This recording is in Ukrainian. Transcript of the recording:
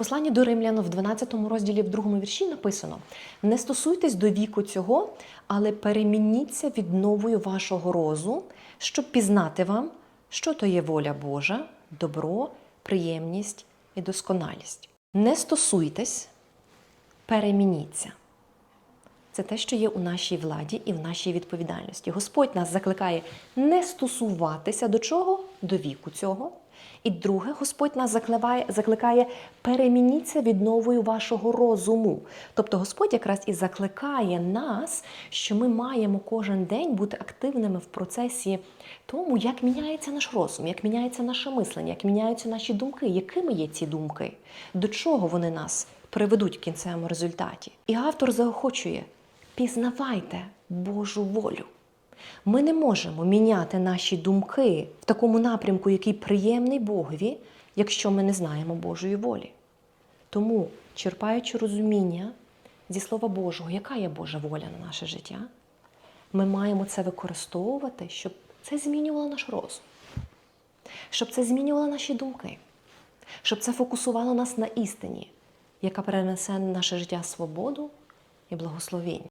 Посланні до римлян в 12 розділі, в другому вірші написано: не стосуйтесь до віку цього, але перемініться відновою вашого розу, щоб пізнати вам, що то є воля Божа, добро, приємність і досконалість. Не стосуйтесь, перемініться. Це те, що є у нашій владі і в нашій відповідальності. Господь нас закликає не стосуватися до чого? До віку цього. І друге, Господь нас закликає, закликає перемініться відновою вашого розуму. Тобто Господь якраз і закликає нас, що ми маємо кожен день бути активними в процесі тому, як міняється наш розум, як міняється наше мислення, як міняються наші думки, якими є ці думки, до чого вони нас приведуть в кінцевому результаті. І автор заохочує: пізнавайте Божу волю. Ми не можемо міняти наші думки в такому напрямку, який приємний Богові, якщо ми не знаємо Божої волі. Тому, черпаючи розуміння зі Слова Божого, яка є Божа воля на наше життя, ми маємо це використовувати, щоб це змінювало наш розум, щоб це змінювало наші думки, щоб це фокусувало нас на істині, яка перенесе на наше життя свободу і благословіння.